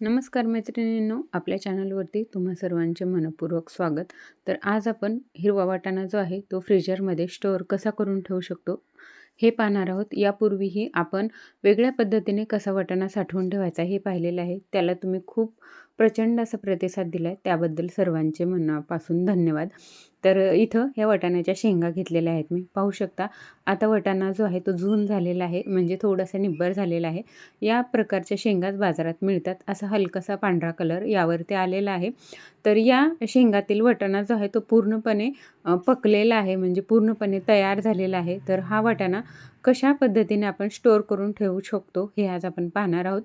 नमस्कार मैत्रिणींनो आपल्या चॅनलवरती तुम्हा सर्वांचे मनपूर्वक स्वागत. तर आज आपण हिरवा वाटाणा जो आहे तो फ्रीजरमध्ये स्टोअर कसा करून ठेवू शकतो? हे पाहणार आहोत. यापूर्वीही आपण वेगळ्या पद्धतीने कसा वाटाणा साठवून ठेवायचा हे पाहिलेलं आहे. त्याला तुम्ही खूप प्रचंड असा प्रतिसाद दिला आहे त्याबद्दल सर्वांचे मनापासून धन्यवाद. तर इथं ह्या वटाण्याच्या शेंगा घेतलेल्या आहेत मी. पाहू शकता आता वटाणा जो आहे तो जून झालेला आहे म्हणजे थोडासा निब्बर झालेला आहे. या प्रकारच्या शेंगाच बाजारात मिळतात. असा हलकासा पांढरा कलर यावरती आलेला आहे. तर या शेंगातील वटाणा जो आहे तो पूर्णपणे पकलेला आहे म्हणजे पूर्णपणे तयार झालेला आहे. तर हा वटाणा कशा पद्धतीने आपण स्टोअर करून ठेवू शकतो हे आज आपण पाहणार आहोत.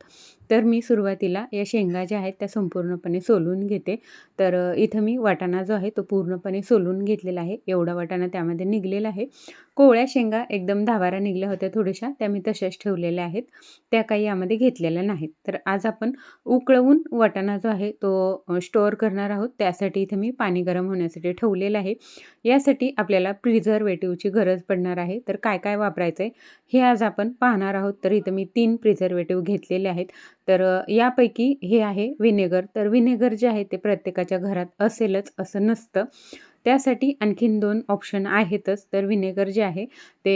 तर मी सुरुवातीला या शेंगा ज्या आहेत त्या संपूर्णपणे सोलून घेते. तर इथं मी वाटाणा जो आहे तो पूर्णपणे सोलून घेतलेला आहे. एवढा वाटाणा त्यामध्ये निघलेला आहे. कोवळ्या शेंगा एकदम धावारा निघल्या होत्या थोड्याशा त्या मी तशाच ठेवलेल्या आहेत. त्या काही यामध्ये घेतलेल्या नाहीत. तर आज आपण उकळवून वाटाणा जो आहे तो स्टोअर करणार आहोत. त्यासाठी इथं मी पाणी गरम होण्यासाठी ठेवलेलं आहे. यासाठी आपल्याला प्रिझर्वेटिव्हची गरज पडणार आहे. तर काय काय वापरायचं आहे हे आज आपण पाहणार आहोत. तर इथं मी तीन प्रिझर्वेटिव्ह घेतलेले आहेत. तर यापैकी हे आहे विनेगर. तर विनेगर जे आहे ते प्रत्येकाच्या घरात असेलच असं नसतं. त्यासाठी आणखीन दोन ऑप्शन आहेतच. तर विनेगर जे आहे ते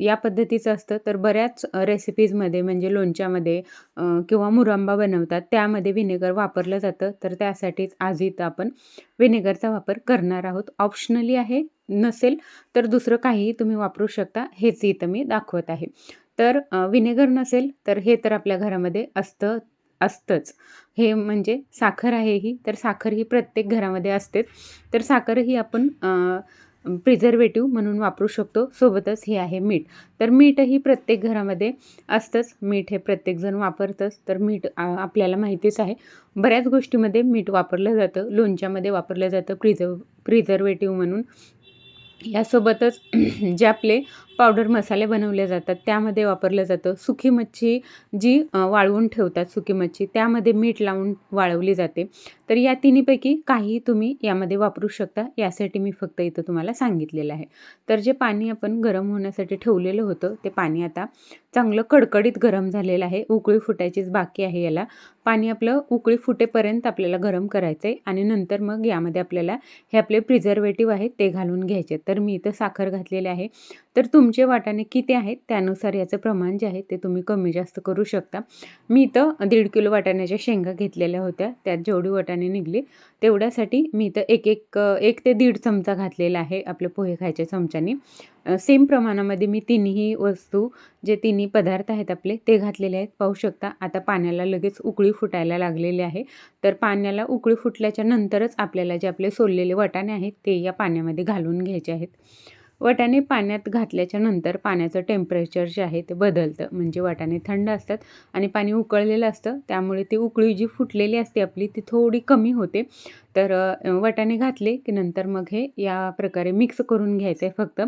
या पद्धतीचं असतं. तर बऱ्याच रेसिपीजमध्ये म्हणजे लोणच्यामध्ये किंवा मुरंबा बनवतात त्यामध्ये विनेगर वापरलं जातं. तर त्यासाठीच आज इथं आपण विनेगरचा वापर करणार आहोत. ऑप्शनली आहे नसेल तर दुसरं काहीही तुम्ही वापरू शकता. हेच इथं मी दाखवत आहे. तर विनेगर नसेल तर हे तर आपल्या घरामध्ये असतं. असतंच. हे म्हणजे साखर आहे ही तर साखर ही प्रत्येक घरामध्ये असतेच. तर साखर ही आपण प्रिझर्वेटिव्ह म्हणून वापरू शकतो. सोबतच हे आहे मीठ. तर मीठही प्रत्येक घरामध्ये असतंच. मीठ हे प्रत्येकजण वापरतंच. तर मीठ आपल्याला माहितीच आहे. बऱ्याच गोष्टीमध्ये मीठ वापरलं जातं. लोणच्यामध्ये वापरलं जातं प्रिझर्व प्रिझर्वेटिव्ह म्हणून. यासोबतच जे आपले पावडर मसाले बनवले जातात त्यामध्ये वापरलं जातं सुकी मच्छी जी वाळवून ठेवतात सुकी मच्छी त्यामध्ये मीठ लावून वाळवली जाते. तर या तिन्हीपैकी काही तुम्ही यामध्ये वापरू शकता यासाठी मी फक्त इथं तुम्हाला सांगितलेलं आहे. तर जे पाणी आपण गरम होण्यासाठी ठेवलेलं होतं ते पाणी आता चांगलं कडकडीत गरम झालेलं आहे उकळी फुटायचीच बाकी आहे याला. पाणी आपलं उकळी फुटेपर्यंत आपल्याला गरम करायचं आहे आणि नंतर मग यामध्ये आपल्याला हे आपले प्रिझर्वेटिव्ह आहेत ते घालून घ्यायचे. तर मी इथं साखर घातलेले आहे. तर तुम तुमचे वाटाणे किती आहेत त्यानुसार याचं प्रमाण जे आहे ते तुम्ही कमी जास्त करू शकता. मी इथं दीड किलो वाटाण्याच्या शेंगा घेतलेल्या होत्या त्यात जेवढी वाटाणे निघली तेवढ्यासाठी मी इथं एक एक एक ते दीड चमचा घातलेला आहे आपले पोहे खायच्या चमच्याने. सेम प्रमाणामध्ये मी तिन्ही वस्तू जे तिन्ही पदार्थ आहेत आपले ते घातलेले आहेत. पाहू शकता आता पाण्याला लगेच उकळी फुटायला लागलेली आहे. तर पाण्याला उकळी फुटल्याच्या नंतरच आपल्याला जे आपले सोललेले वाटाणे आहेत ते या पाण्यामध्ये घालून घ्यायचे आहेत. वाटाणे पाण्यात घातल्याच्या नंतर पाण्याचं टेम्परेचर जे आहे ते बदलतं. म्हणजे वाटाणे थंड असतात आणि पाणी उकळलेलं असतं. त्यामुळे ती उकळी जी फुटलेली असते आपली ती थोडी कमी होते. तर वाटाणे घातले की नंतर मग हे या प्रकारे मिक्स करून घ्यायचं आहे फक्त.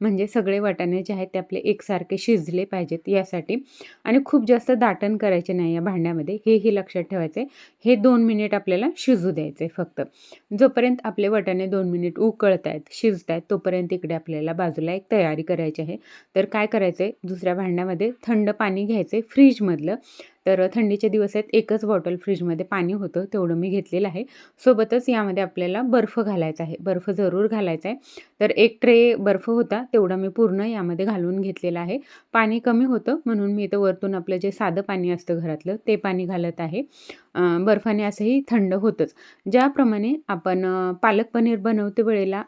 म्हणजे सगळे वाटाणे जे आहेत ते आपले एकसारखे शिजले पाहिजेत यासाठी. आणि खूप जास्त दाटण करायचे नाही या भांड्यामध्ये. हेही लक्षात ठेवायचे. हे दोन मिनिट आपल्याला शिजू द्यायचं आहे फक्त. जोपर्यंत आपले वाटाणे दोन मिनिट उकळत आहेत शिजत आहेत तोपर्यंत इकडे आपल्याला बाजूला एक तयारी करायची आहे. तर काय करायचं आहे दुसऱ्या भांड्यामध्ये थंड पाणी घ्यायचं आहे फ्रीजमधलं. तर थंडीचे दिवस आहेत एकच बॉटल फ्रीजमध्ये पाणी होतं तेवढं मी घेतलेलं आहे. सोबतच यामध्ये आपल्याला बर्फ घालायचा आहे. बर्फ जरूर घालायचा आहे. तर एक ट्रे बर्फ होता तेवढा मी पूर्ण यामध्ये घालून घेतलेला आहे. पाणी कमी होतं म्हणून मी इथं वरतून आपलं जे साधं पाणी असतं घरातलं ते पाणी घालत आहे. बर्फाने असंही थंड होतंच. ज्याप्रमाणे आपण पालक पनीर बनवते वेळेला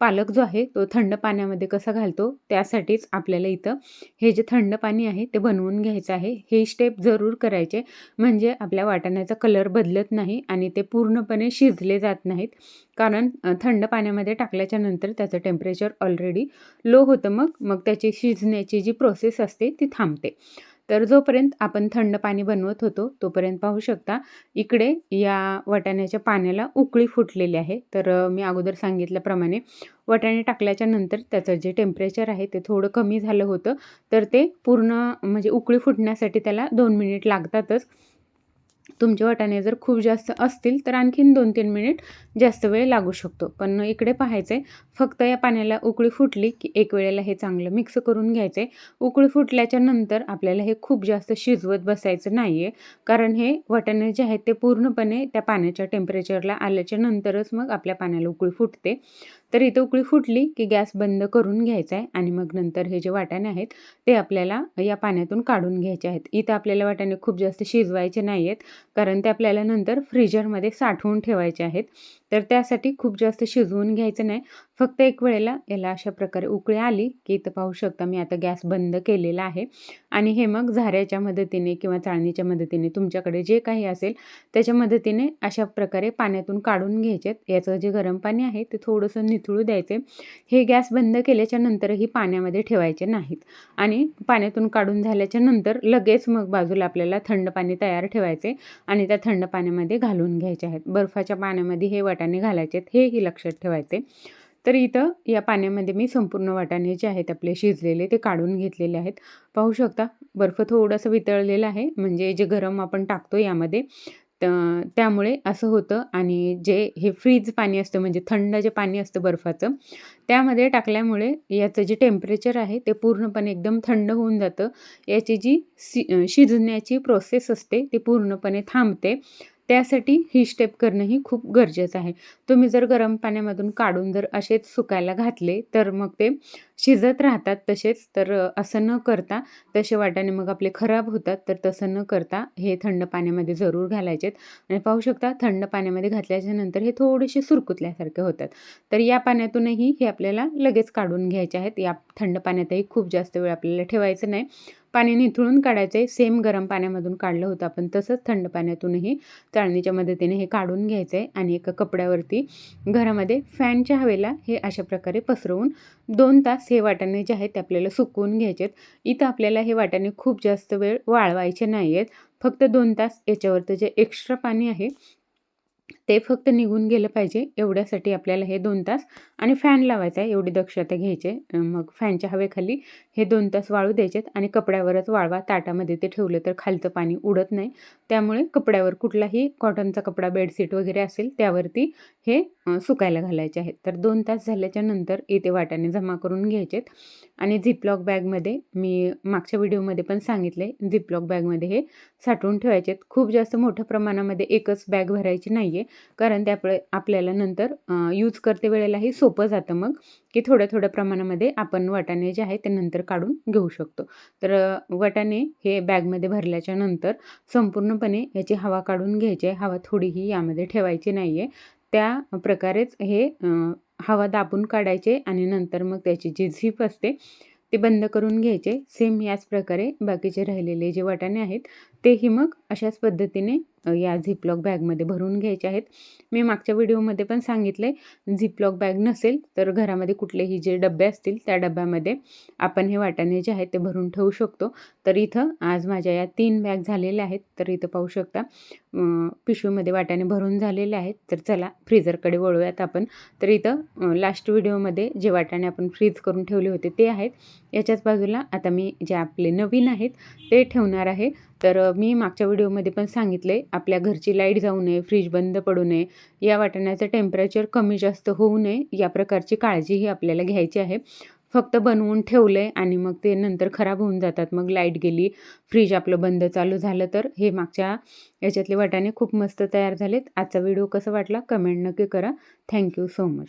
पालक जो आहे तो थंड पाण्यामध्ये कसा घालतो त्यासाठीच आपल्याला इथं हे जे थंड पाणी आहे ते बनवून घ्यायचं आहे. हे स्टेप जरूर करायचे. म्हणजे आपल्या वाटाण्याचा कलर बदलत नाही आणि ते पूर्णपणे शिजले जात नाहीत. कारण थंड पाण्यामध्ये टाकल्याच्या नंतर त्याचं टेम्परेचर ऑलरेडी लो होतं मग मग त्याची शिजण्याची जी प्रोसेस असते ती थांबते. तर जोपर्यंत आपण थंड पाणी बनवत होतो तोपर्यंत पाहू शकता इकडे या वाटाण्याच्या पाण्याला उकळी फुटलेली आहे. तर मी अगोदर सांगितल्याप्रमाणे वाटाणे टाकल्याच्या नंतर त्याचं जे टेम्परेचर आहे ते थोडं कमी झालं होतं. तर ते पूर्ण म्हणजे उकळी फुटण्यासाठी त्याला दोन मिनिट लागतातच. तुमचे वाटाणे जर खूप जास्त असतील तर आणखीन दोन तीन मिनिट जास्त वेळ लागू शकतो. पण इकडे पाहायचं आहे फक्त या पाण्याला उकळी फुटली की एक वेळेला हे चांगलं मिक्स करून घ्यायचं आहे उकळी फुटल्याच्या नंतर आपल्याला हे खूप जास्त शिजवत बसायचं नाही आहे कारण हे वाटाणे जे आहेत ते पूर्णपणे त्या पाण्याच्या टेम्परेचरला आल्याच्या नंतरच मग आपल्या पाण्याला उकळी फुटते. तर इथं उकळी फुटली की गॅस बंद करून घ्यायचा आहे आणि मग नंतर हे जे वाटाणे आहेत ते आपल्याला या पाण्यातून काढून घ्यायचे आहेत. इथं आपल्याला वाटाणे खूप जास्त शिजवायचे नाही आहेत कारण ते आपल्याला नंतर फ्रीजरमध्ये साठवून ठेवायचे आहेत. तर त्यासाठी खूप जास्त शिजवून घ्यायचं नाही. फक्त एक वेळेला याला अशा प्रकारे उकळी आली की इथं पाहू शकता मी आता गॅस बंद केलेला आहे. आणि हे मग झाऱ्याच्या मदतीने किंवा चाळणीच्या मदतीने तुमच्याकडे जे काही असेल त्याच्या मदतीने अशा प्रकारे पाण्यातून काढून घ्यायचेत. याचं जे गरम पाणी आहे ते थोडंसं निथळू द्यायचे. हे गॅस बंद केल्याच्या नंतरही पाण्यामध्ये ठेवायचे नाहीत. आणि पाण्यातून काढून झाल्याच्यानंतर लगेच मग बाजूला आपल्याला थंड पाणी तयार ठेवायचे आणि त्या थंड पाण्यामध्ये घालून घ्यायचे आहेत. बर्फाच्या पाण्यामध्ये हे वाटाणे घालायचे आहेत हेही लक्षात ठेवायचे. तर इथं या पाण्यामध्ये मी संपूर्ण वाटाणे जे आहेत आपले शिजलेले ते काढून घेतलेले आहेत. पाहू शकता बर्फ थोडंसं वितळलेलं आहे म्हणजे जे गरम आपण टाकतो यामध्ये त्यामुळे असं होतं. आणि जे हे फ्रीज पाणी असतं म्हणजे थंड जे पाणी असतं बर्फाचं त्यामध्ये टाकल्यामुळे याचं जे टेम्परेचर आहे ते पूर्णपणे एकदम थंड होऊन जातं. याची जी शि शिजण्याची प्रोसेस असते ती पूर्णपणे थांबते. त्यासाठी ही स्टेप करणं ही खूप गरजेचं आहे. तुम्ही जर गरम पाण्यामधून काढून जर असेच सुकायला घातले तर मग ते शिजत राहतात तसेच तर असं न करता तसे वाटाणे मग आपले खराब होतात तर तसं न करता हे थंड पाण्यामध्ये जरूर घालायचेत. आणि पाहू शकता थंड पाण्यामध्ये घातल्याच्या नंतर हे थोडेसे सुरकुतल्यासारखे होतात. तर या पाण्यातूनही हे आपल्याला लगेच काढून घ्यायचे आहेत. या थंड पाण्यातही खूप जास्त वेळ आपल्याला ठेवायचं नाही. पाणी निथळून काढायचं आहे सेम गरम पाण्यामधून काढलं होतं आपण तसंच थंड पाण्यातूनही चाळणीच्या मदतीने हे काढून घ्यायचं आहे आणि एका कपड्यावरती घरामध्ये फॅनच्या हवेला हे अशा प्रकारे पसरवून दोन तास हे वाटाणे जे आहेत ते आपल्याला सुकवून घ्यायचे आहेत इथं आपल्याला हे वाटाणे खूप जास्त वेळ वाळवायचे नाही आहेत फक्त दोन तास याच्यावरचं जे एक्स्ट्रा पाणी आहे ते फक्त निघून गेलं पाहिजे एवढ्यासाठी आपल्याला हे दोन तास. आणि फॅन लावायचा आहे एवढी दक्षता घ्यायचे मग फॅनच्या हवेखाली हे दोन तास वाळू द्यायचेत आणि कपड्यावरच वाळवा. ताटामध्ये ते ठेवलं तर खालचं पाणी उडत नाही. त्यामुळे कपड्यावर कुठलाही कॉटनचा कपडा बेडशीट वगैरे असेल त्यावरती हे सुकायला घालायचे आहेत. तर दोन तास झाल्याच्यानंतर इथे वाट्याने जमा करून घ्यायचेत. आणि झिपलॉक बॅगमध्ये मी मागच्या व्हिडिओमध्ये पण सांगितले झिपलॉक बॅगमध्ये हे साठवून ठेवायचे खूप जास्त मोठ्या प्रमाणामध्ये एकच बॅग भरायची नाही आहे कारण त्यामुळे आपल्याला नंतर यूज करते वेळेलाही सोपं जातं मग की थोड्या थोड्या प्रमाणामध्ये आपण वाटाणे जे आहे ते नंतर काढून घेऊ शकतो. तर वाटाणे हे बॅगमध्ये भरल्याच्या नंतर संपूर्णपणे याची हवा काढून घ्यायची आहे. हवा थोडीही यामध्ये ठेवायची नाही आहे त्या प्रकारेच हे हवा दाबून काढायचे आणि नंतर मग त्याची जी झीप असते ते बंद करून घ्यायचे. सेम याच प्रकारे बाकीचे राहिलेले जे वाटाणे आहेत तेही मग अशाच पद्धतीने या झिपलॉक बॅगमध्ये भरून घ्यायचे आहेत. मी मागच्या व्हिडिओमध्ये पण सांगितले झिपलॉक बॅग नसेल तर घरामध्ये कुठलेही जे डबे असतील त्या डब्यामध्ये आपण हे वाटाणे जे आहेत ते भरून ठेवू शकतो. तर इथं आज माझ्या या तीन बॅग झालेल्या आहेत. तर इथं पाहू शकता पिशवीमध्ये वाटाणे भरून झालेले आहेत. तर चला फ्रीजरकडे वळूयात आपण. तर इथं लास्ट व्हिडिओमध्ये जे वाटाणे आपण फ्रीज करून ठेवले होते ते आहेत. याच्याच बाजूला आता मी जे आपले नवीन आहेत ते ठेवणार आहे. तर मी मागच्या व्हिडिओमध्ये पण सांगितले आपल्या घरची लाइट जाऊ नये फ्रीज बंद पडू नये या वाटाण्याचं टेम्परेचर कमी जास्त होऊ नये या प्रकारची काळजीही आपल्याला घ्यायची आहे. फक्त बनवून ठेवलं आहे आणि मग ते नंतर खराब होऊन जातात. मग लाइट गेली फ्रीज आपलं बंद चालू झालं तर. हे मागच्या याच्यातले वाटाणे खूप मस्त तयार झालेत. आजचा व्हिडिओ कसा वाटला? कमेंट नक्की करा. Thank you so much.